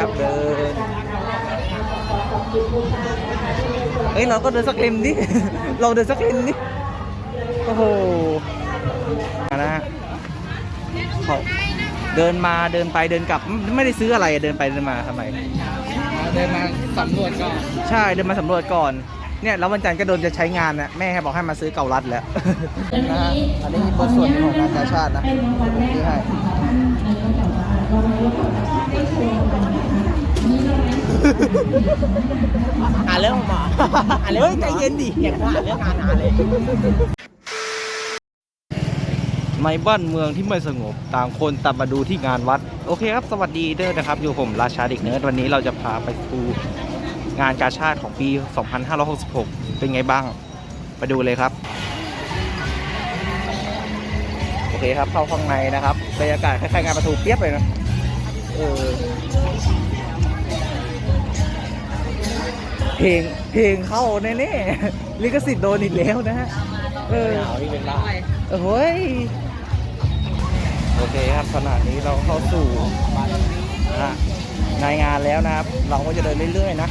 ครับเดินเฮ้ยเราก็เดินสักเล่มดิ เราเดินสักเล่มดิ โอ้โหมานะฮะเขาเดินมาเดินไปเดินกลับไม่ไม่ได้ซื้ออะไรอะเดินไปเดินมาทำไม เดินมาสำรวจก่อนใช่เดินมาสำรวจก่อน เนี่ยแล้ววันจันทร์ก็โดนจะใช้งานนะแม่ให้บอกให้มาซื้อเกาลัดแล้วนะฮะอันนี้บทส่วนหนึ่งของงานกาชาตินะผมที่ให้ อ่านเรื่องหมออ่านเรื่องใจเย็นดิอยากว่าอ่านเรื่องงานหาเลยในบ้านเมืองที่ไม่สงบต่างคนต่างมาดูที่งานวัด โอเคครับ สวัสดีเด้อนะครับ อยู่ผมราชาเด็กเนิร์ดวันนี้เราจะพาไปดูงานกาชาติของปี 2566 เป็นไงบ้าง ไปดูเลยครับ โอเคครับเข้าข้างในนะครับ บรรยากาศคล้ายๆงานประตูเปียบเลยนะเออเพลงเพลงเข้าแน่ๆลิขสิทธิ์โดนอีกแล้วนะฮะเออหนาวนี่เป็นบ้าเฮ้ยโอเคครับขณะนี้เราเข้าสู่ในงานแล้วนะครับ เราก็จะเดินเรื่อยๆนะ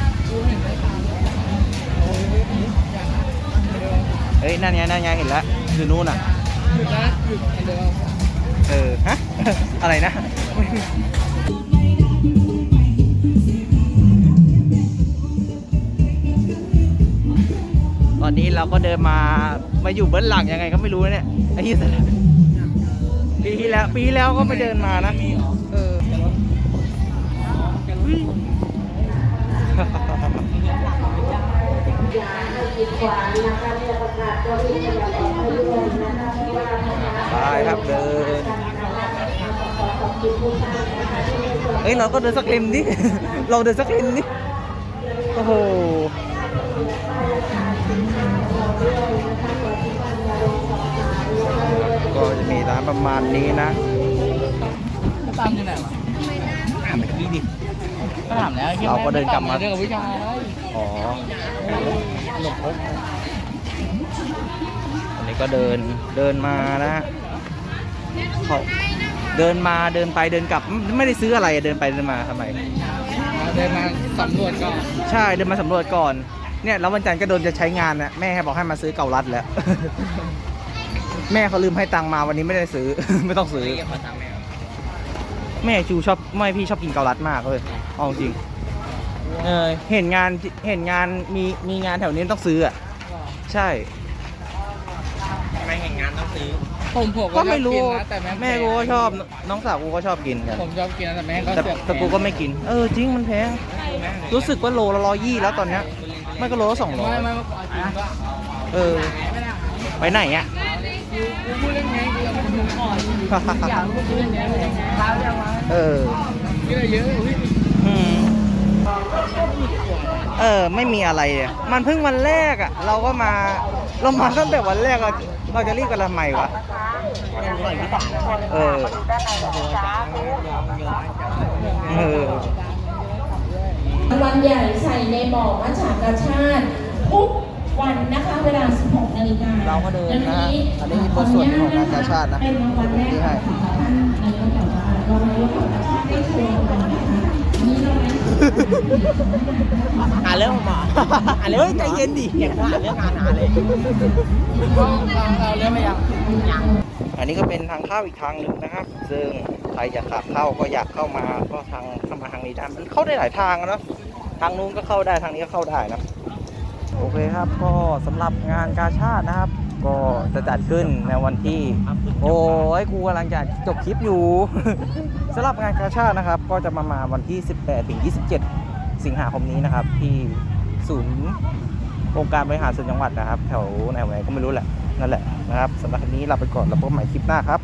เฮ้ยนั่นไงนั่นไงเห็นแล้วคือนู่นอะหยุดนะหยุดเดิม เออ ฮะ อะไรนะตอนนี้เราก็เดินมามาอยู่เบื้องหลังยังไงก็ไม่รู้เนี่ยไอ้ที่สระปีที่แล้ว ปีที่แล้วก็ไม่เดินมานะเอออุ๊ยไปค รับเดินเฮ้ยเราก็เดินสักเล่มดิ เราเดินสักเล่มดิ โอ้โหก็จะมีร้านประมาณนี้นะตามอยู่ไหนวะถามไปที่ดิก็ถามแล้วเราก็เดินกลับมาเรื่องกับวิชาอะไรอ๋อหลบพกอันนี้ก็เดินเดินมานะ เขาเดินมาเดินไปเดินกลับ ไม่ไม่ได้ซื้ออะไรอะเดินไปเดินมาทำไม เดินมาสำรวจก่อนใช่เดินมาสำรวจก่อน เนี่ยแล้ววันจันทร์ก็โดนจะใช้งานนะแม่ให้บอกให้มาซื้อเกาลัดแล้ว แม่เขาลืมให้ตังค์มาวันนี้ไม่ได้ซื้อ ไม่ต้องซื้อเรียกมาตามแมวแม่จูชอบไม่พี่ชอบกินเกาลัดมากเลยเอาจริง เออเห็นงานเห็นงานมีมีงานแถวนี้ต้องซื้ออะ ใช่ ไม่เห็นงานต้อง ซื้อผมผมก็ไม่รู้ชอบกินนะแต่แม่แม่กูก็ชอบ น้องสาวกูก็ชอบกินกัน ผมชอบกินนะแต่แม่ก็แต่เสือกแต่กูก็ไม่กิน เออจริงมันแพง รู้สึกว่าโลละร้อยยี่แล้วตอนเนี้ยไม่ก็โลละสองร้อยไม่ไม่ไม่จริงก็เออ ไปไหนอะ กูพูดเรื่องนี้กูยังไม่ถึงก่อนอยากพูดเรื่องนี้เลยเท้าจะมาเออ เยอะเยอะอุ้ยอืม เออไม่มีอะไรเลยมันเพิ่งวันแรกอะ เราก็มาเรามาตั้งแต่วันแรกเราเราจะรีบกันทำไมวะเออเออวันใหญ่ใส่ในบ่อมัจฉากาชาติทุกวันนะคะเวลา 16 นาฬิกาเราก็เดินนะฮะอันนี้บทส่วนหนึ่งของงานกาชาตินะเป็นรางวัลแรกที่ให้ของท่านนายกแต่ว่าเรานายกของกาชาติได้โชว์กันนะคะนี่เรา ไม่อ่านเรื่องหมออ่านเรื่องเฮ้ยใจเย็นดิอยากว่าอ่านเรื่องงานหาเลยเราเราเรื่องไม่ยังยังอันนี้ก็เป็นทางเข้าอีกทางหนึ่งนะครับ ซึ่งใครอยากขับเข้าก็อยากเข้ามาก็ทางเข้ามาทางนี้ได้มันเข้าได้หลายทางอะเนาะทางนู้นก็เข้าได้ทางนี้ก็เข้าได้นะโอเคครับก็สำหรับงานกาชาตินะครับ ก็จะจัดขึ้นในวันที่ โอ้ยกูกำลังจะจบคลิปอยู่ สำหรับงานกาชาตินะครับ ก็จะมามาวันที่ 18ถึง27 สิงหาคมนี้นะครับ ที่ศูนย์องค์การบริหารส่วนจังหวัดนะครับ แถวไหนไหนก็ไม่รู้แหละ นั่นแหละนะครับสำหรับคลิปนี้ลาไปก่อนแล้วพบใหม่คลิปหน้าครับ